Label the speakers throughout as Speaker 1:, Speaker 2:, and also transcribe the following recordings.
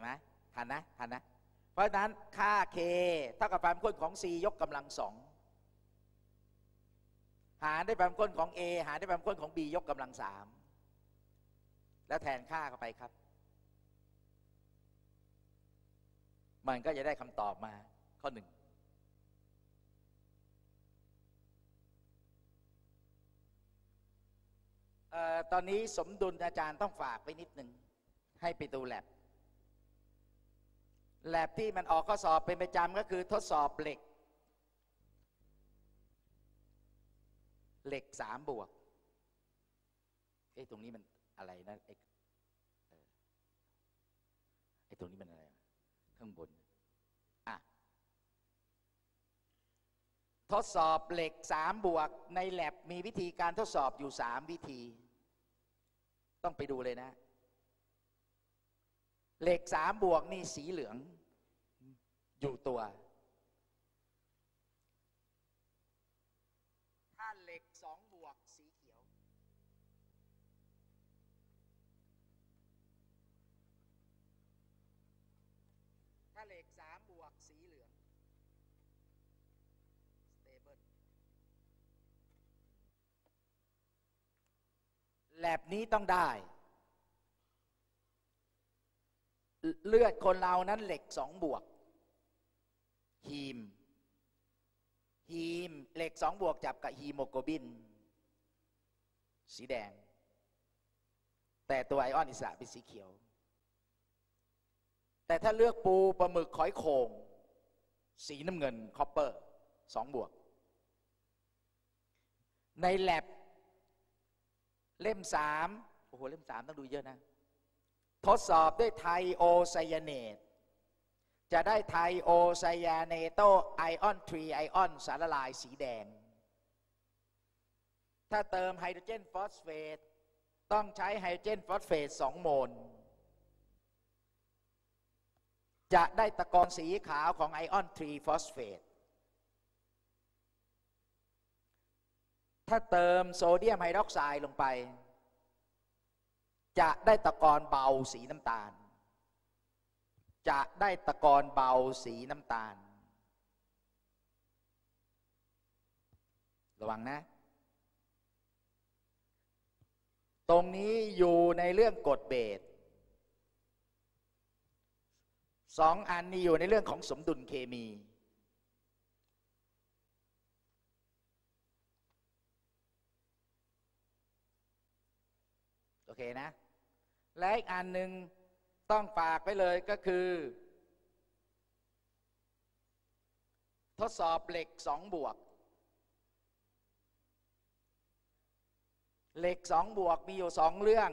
Speaker 1: ไหมทันนะทันนะ เพราะฉะนั้นค่า k เท่ากับความข้มข้นของ c ยกกำลังสองหารด้วยความข้มข้นของ a หารด้วยความข้มข้นของ b ยกกำลังสามแล้วแทนค่าเข้าไปครับ มันก็จะได้คำตอบมาข้อหนึ่งออตอนนี้สมดุลอาจารย์ต้องฝากไปนิดหนึ่งให้ไปดูแลบ แลบที่มันออกข้อสอบเป็นประจำก็คือทดสอบเหล็ก เหล็กสามบวกเอ้ตรงนี้มันอะไรนะไอ้ไอ้ตรงนี้มันอะไรข้างบนอะทดสอบเหล็กสามบวกในแลบมีวิธีการทดสอบอยู่สามวิธี ต้องไปดูเลยนะ เหล็กสามบวกนี่สีเหลือง อยู่ตัว ถ้าเหล็กสองบวกสีเขียว ถ้าเหล็กสามบวกสีเหลือง stable แลบนี้ต้องได้ เลือดคนเรานั้นเหล็กสองบวกฮีมฮีมเหล็กสองบวกจับกับฮีโมโกลบิน สีแดง แต่ตัวไอออนอิสระเป็นสีเขียว แต่ถ้าเลือกปูปลาหมึกขอยโคง สีน้ำเงินคอปเปอร์สองบวก ในแลบเล่มสามโอ้โห เล่มสามต้องดูเยอะนะ ทดสอบด้วยไทโอไซยาเนต จะได้ไทโอไซยาเนโตไอออนทรีไอออนสารละลายสีแดง ถ้าเติมไฮโดรเจนฟอสเฟตต้องใช้ไฮโดรเจนฟอสเฟต2โมล จะได้ตะกอนสีขาวของไอออนทรีฟอสเฟตถ้าเติมโซเดียมไฮดรอกไซด์ลงไป จะได้ตะกอนเบาสีน้ำตาล จะได้ตะกอนเบาสีน้ำตาล ระวังนะ ตรงนี้อยู่ในเรื่องกฎเบสสองอันนี้อยู่ในเรื่องของสมดุลเคมี โอเคนะ และอีกอันหนึ่งต้องฝากไปเลยก็คือ ทดสอบเหล็กสองบวก เหล็กสองบวกมีอยู่สองเรื่อง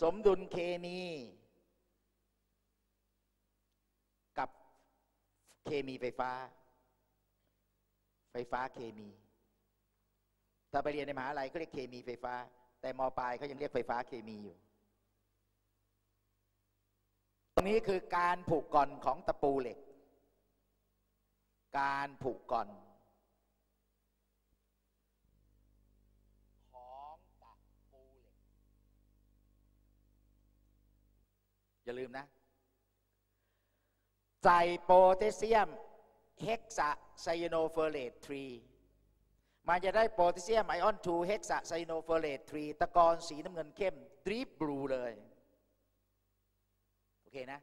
Speaker 1: สมดุลเคมี กับเคมีไฟฟ้า ไฟฟ้าเคมี ถ้าไปเรียนในมหาลัยก็เรียกเคมีไฟฟ้า แต่มปลายเขายังเรียกไฟฟ้าเคมีอยู่ ตรงนี้คือการผูกก่อนของตะปูเหล็ก การผูกก่อนของตะปูเหล็ก อย่าลืมนะ ใส่โพแทสเซียมเฮกซาไซโนเฟอร์เรต3มันจะได้โพแทสเซียมไอออน2เฮกซาไซโนเฟอร์เรต3ตะกอนสีน้ำเงินเข้มดรีปบลูเลย เคนะ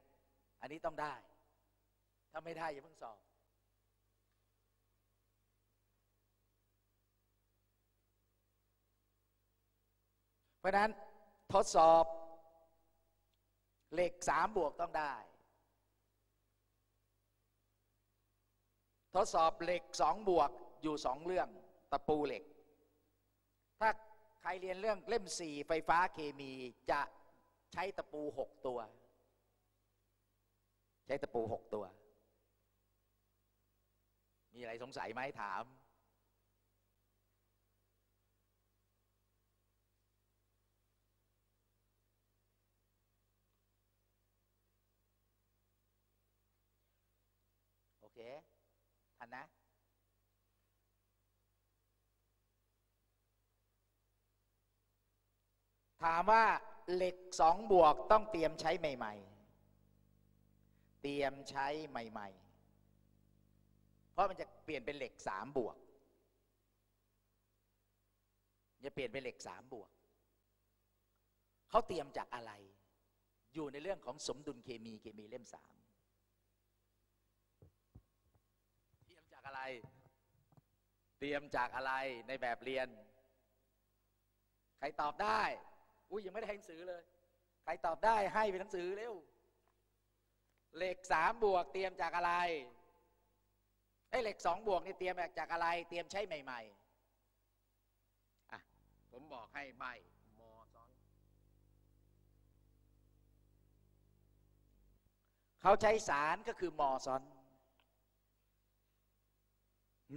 Speaker 1: อันนี้ต้องได้ ถ้าไม่ได้อย่าเพิ่งสอบ เพราะฉะนั้นทดสอบเหล็กสามบวกต้องได้ ทดสอบเหล็กสองบวกอยู่สองเรื่องตะปูเหล็ก ถ้าใครเรียนเรื่องเล่มสี่ไฟฟ้าเคมีจะใช้ตะปูหกตัว ใช้ตะปูหกตัว มีอะไรสงสัยไหมถาม โอเค ทันนะถามว่าเหล็กสองบวกต้องเตรียมใช้ใหม่ เตรียมใช้ใหม่ ๆ เพราะมันจะเปลี่ยนเป็นเหล็กสามบวก จะเปลี่ยนเป็นเหล็กสามบวก เขาเตรียมจากอะไร อยู่ในเรื่องของสมดุลเคมีเคมีเล่มสามเตรียมจากอะไร เตรียมจากอะไรในแบบเรียน ใครตอบได้ อุ้ยยังไม่ได้ให้หนังสือเลย ใครตอบได้ให้เป็นหนังสือเร็ว เหล็กสามบวกเตรียมจากอะไรไอ้เหล็กสองบวกนี่เตรียมจากอะไร เตรียมใช้ใหม่ ๆอะผมบอกให้ใบมอซ้อนเขาใช้สารก็คือมอซ้อน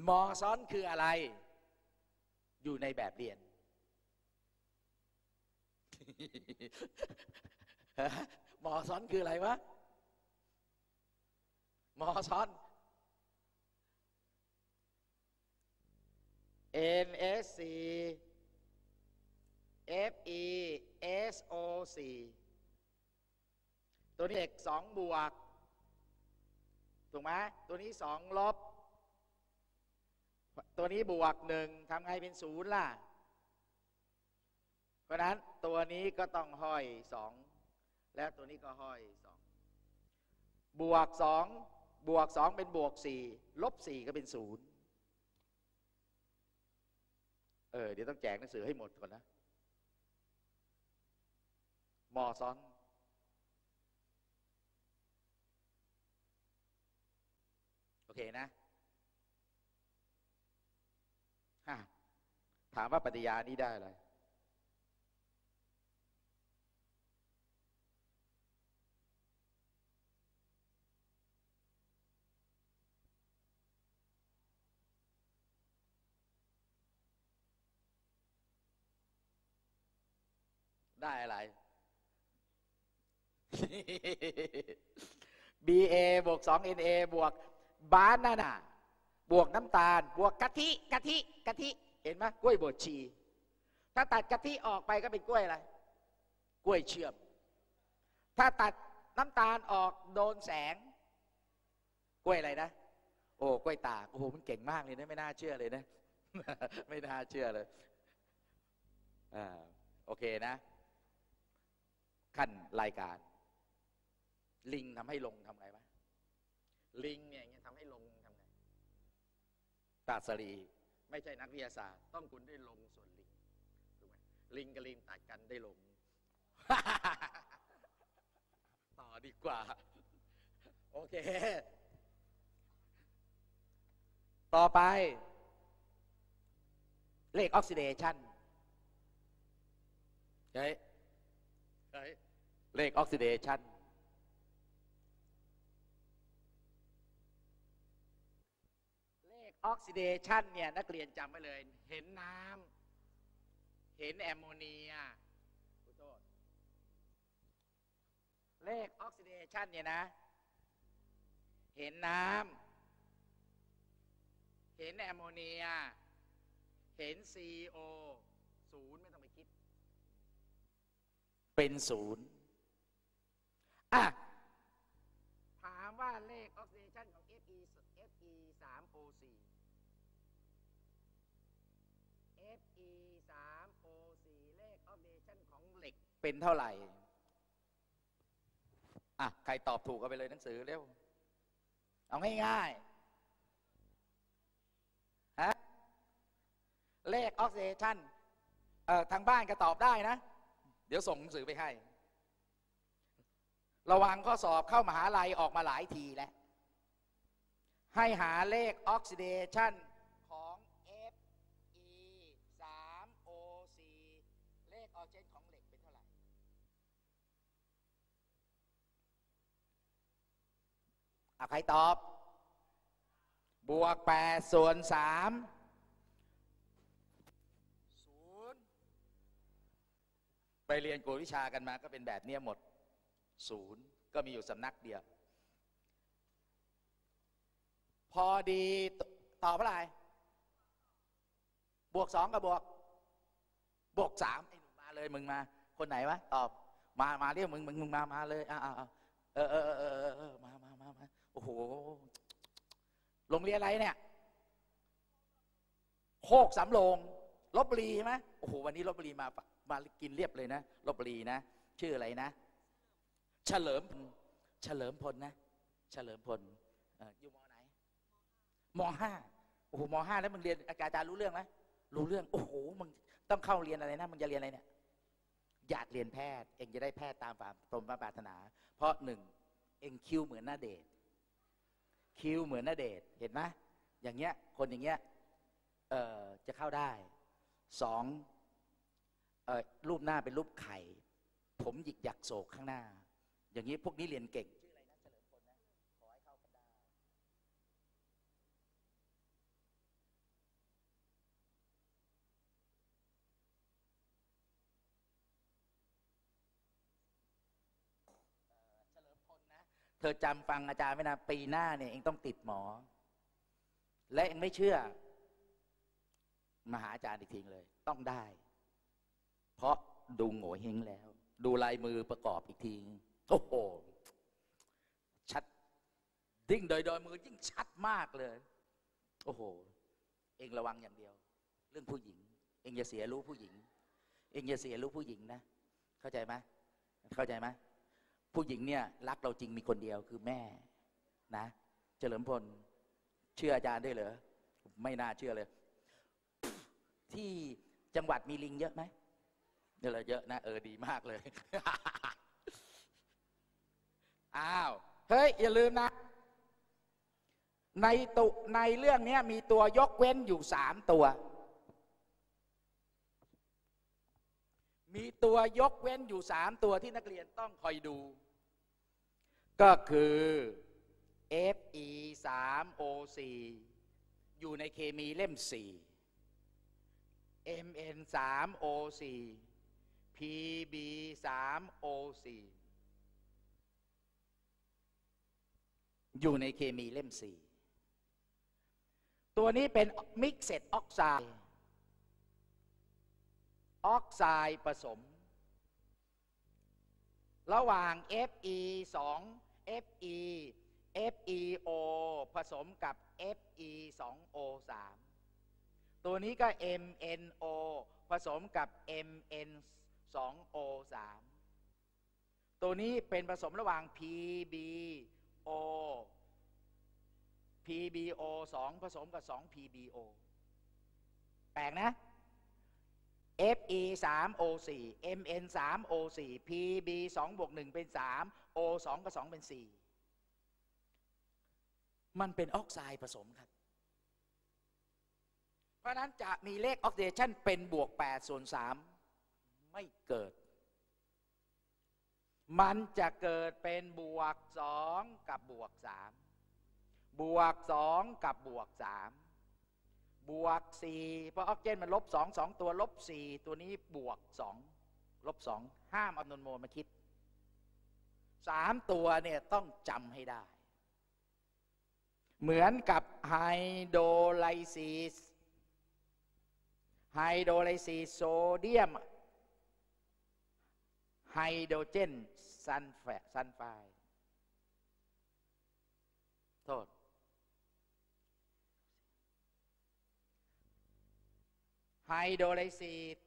Speaker 1: มอซ้อนคืออะไร อยู่ในแบบเรียน มอซ้อนคืออะไรวะ มอซ้อน NSC FeSO4 ตัวนี้เอกสองบวก ถูกไหมตัวนี้สองลบ ตัวนี้บวกหนึ่งทำไงเป็นศูนย์ล่ะ เพราะฉะนั้นตัวนี้ก็ต้องห้อยสอง แล้วตัวนี้ก็ห้อยสอง บวกสอง บวกสองเป็นบวกสี่ลบสี่ก็เป็นศูนย์เออเดี๋ยวต้องแจกหนังสือให้หมดก่อนนะมอซ้อน โอเคนะฮะถามว่าปฏิญานี้ได้อะไร ได้อะไร BA บวก 2NA บวกบานาน่าบวกน้ำตาล บวกกะทิกะทิกะทิ เห็นไหมกล้วยบดชี ถ้าตัดกะทิออกไปก็เป็นกล้วยอะไร กล้วยเชื่อม ถ้าตัดน้ำตาลออกโดนแสง กล้วยอะไรนะ โอ้กล้วยตากโอ้โหมันเก่งมากเลยนะไม่น่าเชื่อเลยนะ ไม่น่าเชื่อเลยอ่าโอเคนะ ขั้นรายการ ลิงทำให้ลงทำไงวะลิงเนี่ยอย่างเงี้ยทำให้ลงทำไงตาสรีไม่ใช่นักวิทยาศาสตร์ ต้องคุณได้ลงส่วนลิงถูกไหมลิงกับลิงตัดกันได้ลง ต่อดีกว่า โอเค ต่อไป เลขออกซิเดชันเฮ้ยเฮ้ย เลขออกซิเดชันเลขออกซิเดชันเนี่ยนักเรียนจำไว้เลย เห็นน้ำเห็นแอมโมเนียขอโทษเลขออกซิเดชันเนี่ยนะ เห็นน้ำเห็นแอมโมเนีย เห็น CO ศูนย์ไม่ต้องไปคิด เป็นศูนย์ ถามว่าเลขออกซิเดชันของ Fe Fe 3 O4 Fe 3 O4 เลขออกซิเดชันของเหล็กเป็นเท่าไหร่ อะ ใครตอบถูกก็ไปเลยหนังสือเร็ว เอาง่ายๆ ฮะ เลขออกซิเดชันเอ่อทางบ้านก็ตอบได้นะ เดี๋ยวส่งหนังสือไปให้ ระวังข้อสอบเข้ามหาลัยออกมาหลายทีแล้ว ให้หาเลขออกซิเดชันของ Fe 3 O4 เลขออกซิเดชันของเหล็กเป็นเท่าไหร่ อะ ใครตอบ บวก 8 ส่วน3ศูนย์ไปเรียนกวดวิชากันมาก็เป็นแบบเนี้ยหมด ศูนย์ก็มีอยู่สำนักเดียว พอดีตอบเท่าไหร่บวกสองกับบวก บวกสามไอ้หนุ่มมาเลยมึงมา คนไหนวะตอบมามาเรียกมึงมึงมึงมามาเลยอ่าเออเออเออเออมามามาโอ้โหโรงเรียนอะไรเนี่ยโคกสำโรงลบบุรีใช่ไหมโอ้โหวันนี้ลบบุรีมามากินเรียบเลยนะลบบุรีนะ ชื่ออะไรนะ เฉลิมเฉลิมพลนะเฉลิมพลอยู่มอไหนมห้าโอ้โหมห้าแล้วมึงเรียนอาจารย์รู้เรื่องไหมรู้เรื่องโอ้โหมึงต้องเข้าเรียนอะไรนะมึงจะเรียนอะไรเนี่ยอยากเรียนแพทย์ เองจะได้แพทย์ตามความตรงปรารถนา เพราะหนึ่งเองคิวเหมือนหน้าเดชคิวเหมือนหน้าเดชเห็นไหมอย่างเงี้ยคนอย่างเงี้ยเอ่อจะเข้าได้สองเอ่อรูปหน้าเป็นรูปไข่ ผมหยิกหยักโศกข้างหน้า อย่างนี้พวกนี้เรียนเก่งชื่ออะไรนะเฉลิมพลนะขอให้เข้ากันได้เฉลิมพลนะเธอจำฟังอาจารย์ไว้นะปีหน้าเนี่ยเองต้องติดหมอ และเองไม่เชื่อมาหาอาจารย์อีกทีเลย ต้องได้ เพราะดูโง่เฮงแล้ว ดูลายมือประกอบอีกที โอ้โห ชัดดิ้งโดยโดยมือยิ่งชัดมากเลย โอ้โห เองระวังอย่างเดียว เรื่องผู้หญิง เองอย่าเสียรู้ผู้หญิง เองอย่าเสียรู้ผู้หญิงนะ เข้าใจไหมเข้าใจไหมผู้หญิงเนี่ยรักเราจริงมีคนเดียวคือแม่นะ เฉลิมพล เชื่ออาจารย์ได้เหรอไม่น่าเชื่อเลย ที่จังหวัดมีลิงเยอะไหมเยอะเยอะนะ เออดีมากเลย อ้าว เฮ้ย อย่าลืมนะ ในตุในเรื่องนี้มีตัวยกเว้นอยู่สามตัว มีตัวยกเว้นอยู่สามตัวที่นักเรียนต้องคอยดู ก็คือ Fe 3 O4 อยู่ในเคมีเล่ม 4 Mn 3 O4 Pb 3 O4 อยู่ในเคมีเล่ม4ตัวนี้เป็นมิกเซตออกไซด์ออกไซด์ผสม ระหว่าง Fe 2 Fe FeO ผสมกับ Fe 2 O 3ตัวนี้ก็ MnO ผสมกับ Mn 2 O 3ตัวนี้เป็นผสมระหว่าง Pb O PbO 2 ผสมกับ 2 PbO แปลกนะ Fe 3 O 4 Mn 3 O 4 Pb 2บวก1เป็น 3 O 2กับ 2 เป็น 4 มันเป็นออกไซด์ผสมครับ เพราะนั้นจะมีเลขออกซิเดชันเป็นบวก 8 ส่วน 3 ไม่เกิด มันจะเกิดเป็นบวก2กับบวก3บวก2กับบวก3บวก4เพราะออกซิเจนมันลบ2 2ตัวลบ4ตัวนี้บวก2ลบ2ห้ามอานนโมมาคิด3ตัวเนี่ยต้องจำให้ได้ เหมือนกับไฮโดรไลซิสไฮโดรไลซิสโซเดียม ไฮโดรเจนซันแฟซันไฟโทษ ไฮโดรไลซิส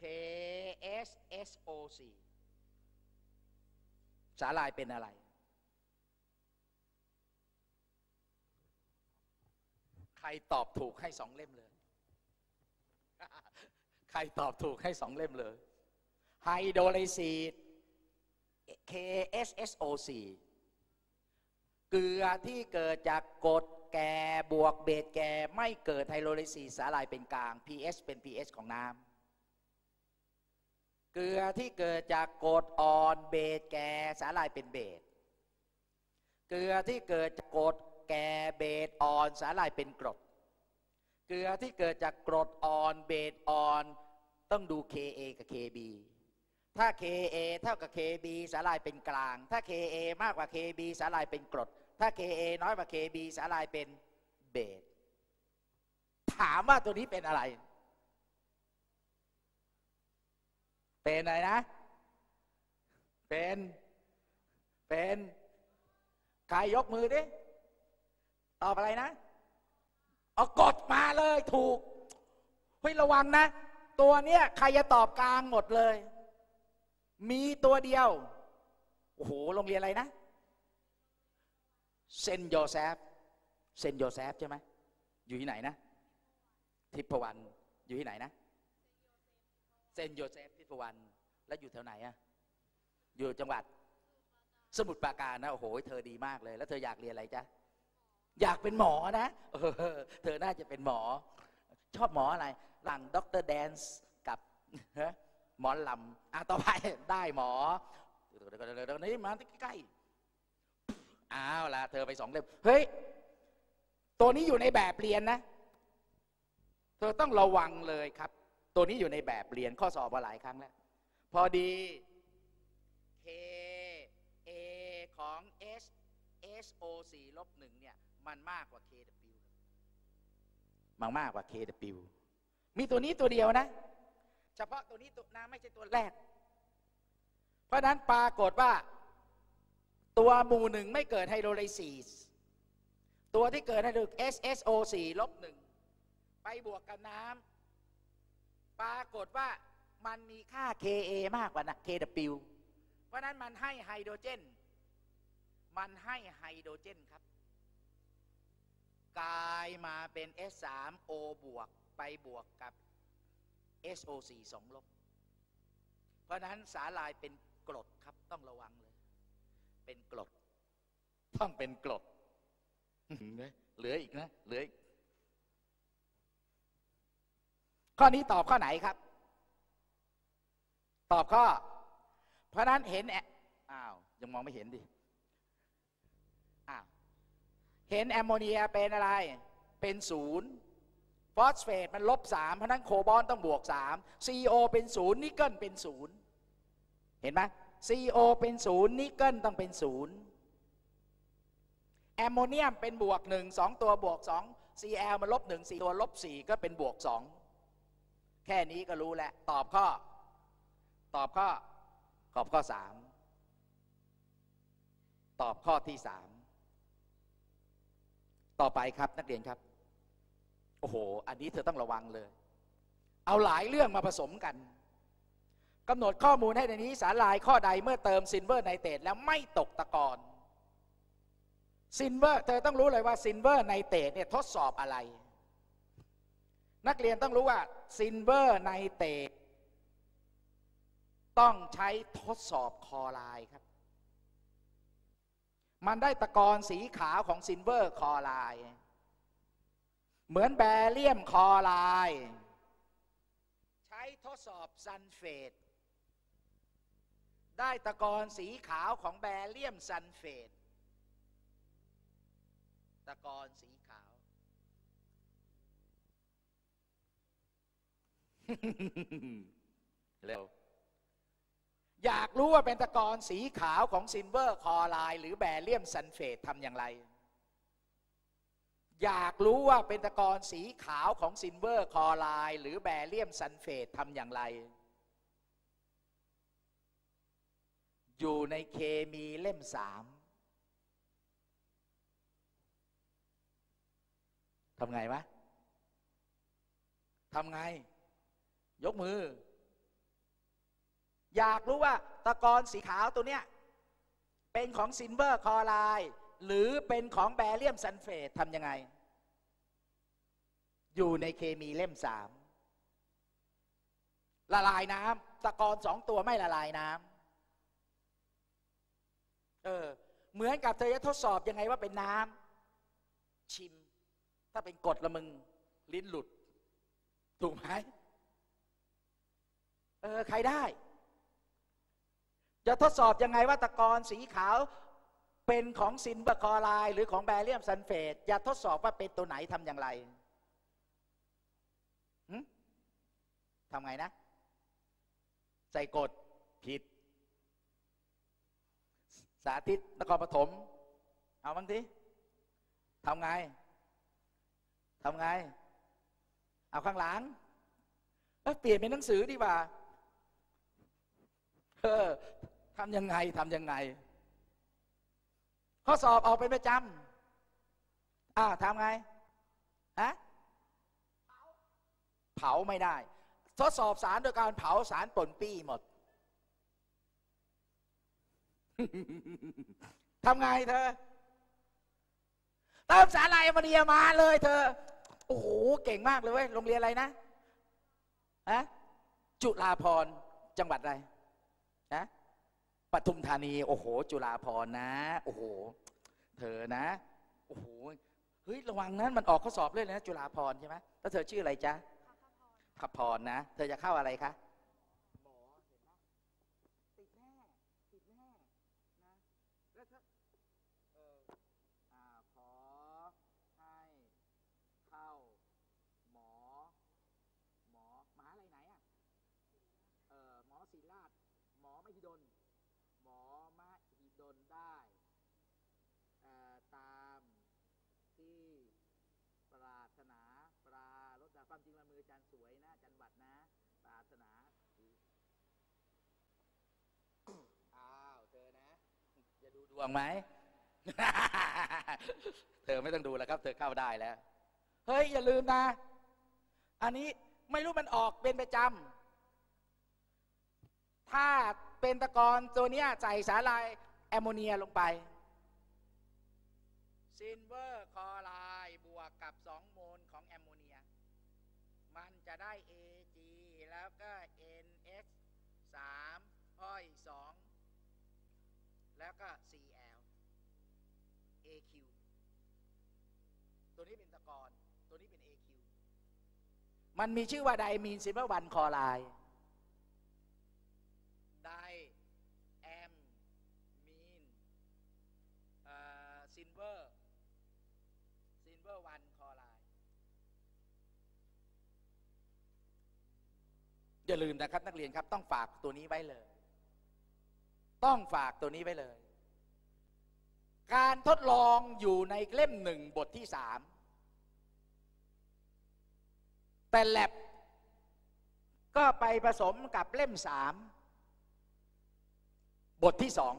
Speaker 1: KSSOC สาลายเป็นอะไร ใครตอบถูกให้สองเล่มเลย ใครตอบถูกให้สองเล่มเลย ไฮโดรไลซีด KSSOC เกลือที่เกิดจากกรดแก่บวกเบสแก่ไม่เกิดไฮโดรไลซีดสาลายเป็นกลาง pH เป็น pH ของน้ำเกลือที่เกิดจากกรดอ่อนเบสแก่สาลายเป็นเบสเกลือที่เกิดจากกรดแก่เบสอ่อนสาลายเป็นกรด เกลือที่เกิดจากกรดอ่อนเบสอ่อน ต้องดู Ka กับ Kb ถ้า Ka เท่ากับ Kb สาลายเป็นกลาง ถ้า Ka มากกว่า Kb สาลายเป็นกรด ถ้า Ka น้อยกว่า Kb สาลายเป็นเบสถามว่าตัวนี้เป็นอะไร เป็นอะไรนะ เป็น เป็นใครยกมือดิ ตอบอะไรนะ เอากดมาเลยถูก เฮ้ยระวังนะ ตัวเนี้ยใครจะตอบกลางหมดเลย มีตัวเดียว โอ้โห โรงเรียนอะไรนะเซนโยแซฟเซนโยแซฟใช่ไหมอยู่ที่ไหนนะ ทิพวรรณอยู่ที่ไหนนะเซนโยเซฟทิพวรรณแล้วอยู่แถวไหนอะอยู่จังหวัด สมุทรปราการนะ โอ้โห เธอดีมากเลย แล้วเธออยากเรียนอะไรจ๊ะ อยากเป็นหมอนะเออเธอน่าจะเป็นหมอ ชอบหมออะไร หลังด็อกเตอร์แดนซ์กับฮะ หมอลำอะต่อไปได้หมอเดี๋ยวนี่มาใกล้อ้าวละเธอไปสองเล่มเฮ้ยตัวนี้อยู่ในแบบเรียนนะ เธอต้องระวังเลยครับ ตัวนี้อยู่ในแบบเรียนข้อสอบมาหลายครั้งแล้ว พอดี K A ของ S S O 4ลบหนึ่งเนี่ย มันมากกว่า K W มันมากกว่า K W มีตัวนี้ตัวเดียวนะ เฉพาะตัวนี้ตัวนะไม่ใช่ตัวแรก เพราะฉะนั้นปรากฏว่า ตัวหมู่หนึ่งไม่เกิดไฮโดรไลซีสตัวที่เกิดไฮโดร SSO 4 ลบหนึ่งไปบวกกับน้ำปรากฏว่ามันมีค่า Ka มากกว่านะ Kw เพราะฉะนั้นมันให้ไฮโดรเจน มันให้ไฮโดรเจนครับ กลายมาเป็น S3O บวกไปบวกกับ SO4 สองลบ เพราะนั้นสาลายเป็นกรดครับต้องระวังเลย เป็นกรดต้องเป็นกรดเหลืออีกนะเหลืออีก ข้อนี้ตอบข้อไหนครับ ตอบข้อ เพราะฉะนั้นเห็นแออ้าว ยังมองไม่เห็นดิอ้าวเห็นแอมโมเนียเป็นอะไร เป็นศูนย์ ฟอสเฟตมันลบสามเพราะนั้นโคบอลต้องบวกสามซีโอเป็นศูนย์นิกเกิลเป็นศูนย์เห็นไหมซีโอเป็นศูนย์นิกเกิลต้องเป็นศูนย์แอมโมเนียมเป็นบวกหนึ่งสองตัวบวกสอง Cl มันลบหนึ่งสี่ตัวลบสี่ก็เป็นบวกสองแค่นี้ก็รู้แล้วตอบข้อ ตอบข้อตอบข้อสามตอบข้อที่สามต่อไปครับนักเรียนครับ โอ้โห อันนี้เธอต้องระวังเลย เอาหลายเรื่องมาผสมกันกำหนดข้อมูลให้ในนี้สารลายข้อใดเมื่อเติมซินเวอร์ไนเตรตแล้วไม่ตกตะกอนซินเวอร์เธอต้องรู้เลยว่าซินเวอร์ไนเตรตเนี่ยทดสอบอะไร นักเรียนต้องรู้ว่าซินเวอร์ไนเตรตต้องใช้ทดสอบคอไลน์ครับ มันได้ตะกอนสีขาวของซินเวอร์คอไลน์ เหมือนแบเรียมคอไลน์ใช้ทดสอบซันเฟตได้ตะกอนสีขาวของแบเรียมซันเฟตตะกอนสีขาวเร็วอยากรู้ว่าเป็นตะกอนสีขาวของซินเวอร์คอไลน์หรือแบเรียมซันเฟตทำอย่างไร อยากรู้ว่าเป็นตะกอนสีขาวของซินเวอร์คอไลน์หรือแบเรียมซันเฟตทำอย่างไร อยู่ในเคมีเล่มสามทำไงวะทำไง ยกมือ อยากรู้ว่าตะกอนสีขาวตัวเนี้ยเป็นของซินเวอร์คอไลน์ หรือเป็นของแบเรียมซันเฟตทำยังไง อยู่ในเคมีเล่มสามละลายน้ำตะกอนสองตัวไม่ละลายน้ำเออเหมือนกับเธอจะทดสอบยังไงว่าเป็นน้ำชิม ถ้าเป็นกรดละมึงลิ้นหลุด ถูกไหมเออใครได้ จะทดสอบยังไงว่าตะกอนสีขาว เป็นของซินเบอร์คอไลหรือของแบเรียมซันเฟตอย่าทดสอบว่าเป็นตัวไหนทำอย่างไรทำไงนะ ใส่กดผิด สาธิตนครปฐมเอาบ้างทีทำไงทำไง เอาข้างหลังเอ้ยเปลี่ยนเป็นหนังสือดีกว่าเออทำยังไงทำยังไง ข้อสอบออกเป็นประจำอ่าทำไงฮะเผาไม่ได้ ทดสอบสารโดยการเผาสารปนปี้หมดทำไงเธอเติมสารลายมาเดียมาเลยเธอ โอ้โห เก่งมากเลยเว้ย โรงเรียนอะไรนะฮะจุฬาพรณ์จังหวัดอะไรฮะ ปทุมธานี โอ้โห จุฬาพรณ์นะ โอ้โห เธอนะ โอ้โห เฮ้ย ระวังนั้นมันออกข้อสอบเลยนะ จุฬาพรณ์ใช่ไหมแล้วเธอชื่ออะไรจ๊ะขับพรนะ เธอจะเข้าอะไรคะ หมอ เห็นไหมติดแน่ ติดแน่ นะ แล้วถ้าเอออ่าขอให้เข้า หมอ หมอมหาอะไรไหนอะ เออหมอศิริราช หมอมหิดล หมอมหิดลได้เอ่อตามที่ปรารถนาปรารถนาความจริงละมืออาจารย์สวยนะอาจารย์บัตรนะ ปรารถนาดีอ้าวเธอนะ จะ ดูดวงไหม เธอไม่ต้องดูแล้วครับ เธอเข้าได้แล้ว เฮ้ย อย่าลืมนะ อันนี้ไม่รู้มันออกเป็นประจำ ถ้าเป็นตะกอนตัวเนี้ยใส่สาลายแอมโมเนียลงไปซินเวอร์คอไรด์บวกกับ 2 โมลของแอมโมเนีย มันจะได้ Ag แล้วก็ NH 3อ้อย 2 แล้วก็ Cl AQ ตัวนี้เป็นตะกอนตัวนี้เป็น AQ มันมีชื่อว่าไดมีนซินเวอร์วันคอไรด์ไดแอมมีนซินเวอร์ซินเวอร์วันคอไรด์อย่าลืมนะครับนักเรียนครับต้องฝากตัวนี้ไว้เลย ต้องฝากตัวนี้ไว้เลย การทดลองอยู่ในเล่มหนึ่งบทที่สามแต่แลบก็ไปผสมกับเล่มสามบทที่สอง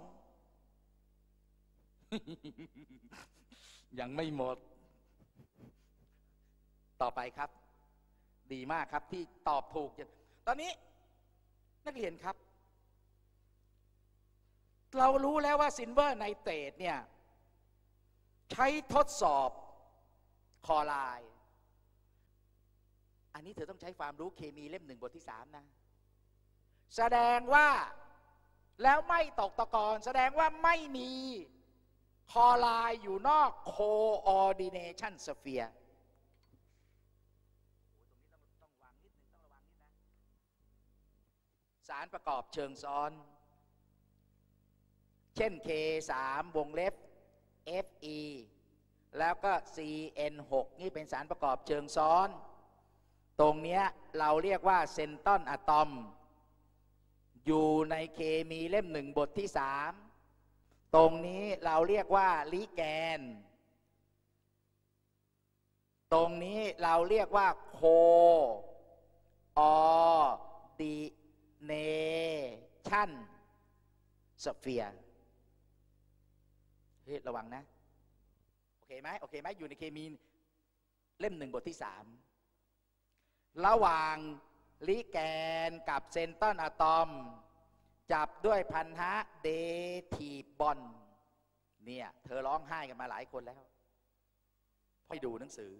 Speaker 1: ยังไม่หมด ต่อไปครับ ดีมากครับที่ตอบถูก ตอนนี้นักเรียนครับ เรารู้แล้วว่าซินเวอร์ไนเตรตเนี่ย ใช้ทดสอบคอไลน์อันนี้เธอต้องใช้ความรู้เคมีเล่มหนึ่งบทที่สามนะ แสดงว่าแล้วไม่ตกตะกอนแสดงว่าไม่มีคอไลน์อยู่นอก coordination sphere สารประกอบเชิงซ้อน เช่น K 3 วงเล็บ Fe แล้วก็ Cn 6 นี่เป็นสารประกอบเชิงซ้อน ตรงเนี้ยเราเรียกว่าเซนตอนอะตอม อยู่ในเคมีเล่มหนึ่งบทที่สามตรงนี้เราเรียกว่าลิแกน ตรงนี้เราเรียกว่าโคออดีเนชั่นสเฟีย์ เฮ้ยระวังนะ โอเคไหมโอเคไหมอยู่ในเคมีเล่มหนึ่งบทที่สามระหว่างลิแกนกับเซนตอนอะตอม จับด้วยพันธะเดทีบอลเนี่ยเธอร้องไห้กันมาหลายคนแล้วพ่อดูหนังสือ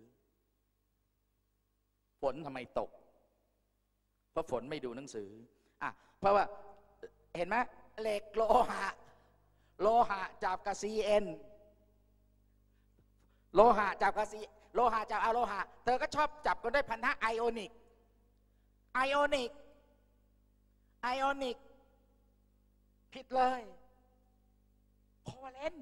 Speaker 1: ฝนทำไมตก เพราะฝนไม่ดูหนังสืออะเพราะว่าเห็นไหมเหล็กโลหะ โลหะจับกับซีเอ็นโลหะจับกับซีโลหะจับอะโลหะ เธอก็ชอบจับกันด้วยพันธะไอโอนิก ไอโอนิก ไอโอนิก ผิดเลยโคเลน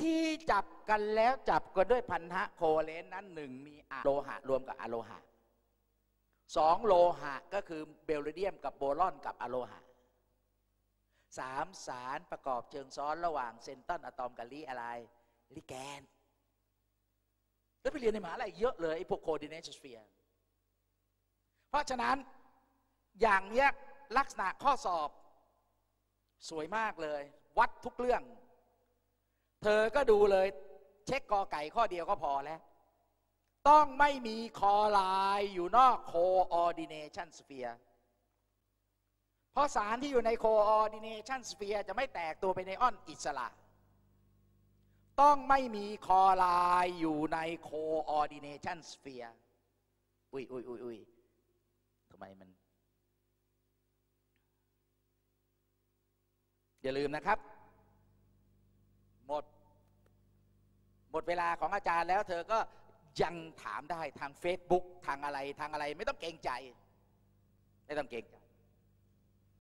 Speaker 1: ที่จับกันแล้วจับกันด้วยพันธะโคเลนนั้นหนึ่งมีอะโลหะ รวมกับอะโลหะสองโลหะก็คือเบลเดียมกับโบรอนกับอะโลหะ สามสารประกอบเชิงซ้อนระหว่างเซนตันอะตอมกับลีอะไรลิแกน แล้วไปเรียนในมหาลัยเยอะเลยไอ้พวกโคดิเนชัสเฟียเพราะฉะนั้นอย่างเนี้ยลักษณะข้อสอบสวยมากเลย วัดทุกเรื่อง เธอก็ดูเลยเช็คกอไก่ข้อเดียวก็พอแล้ว ต้องไม่มีคอลน์อยู่นอก coordination sphere เพราะสารที่อยู่ใน coordination sphere จะไม่แตกตัวไปในอ้อนอิสระ ต้องไม่มีคอไลน์อยู่ใน coordination sphere อุ้ยอุ้ยอุ้ยอุ้ยทำไมมัน อย่าลืมนะครับ หมด หมดเวลาของอาจารย์แล้วเธอก็ยังถามได้ทาง Facebook ทางอะไรทางอะไร ไม่ต้องเกรงใจ ไม่ต้องเกรงใจ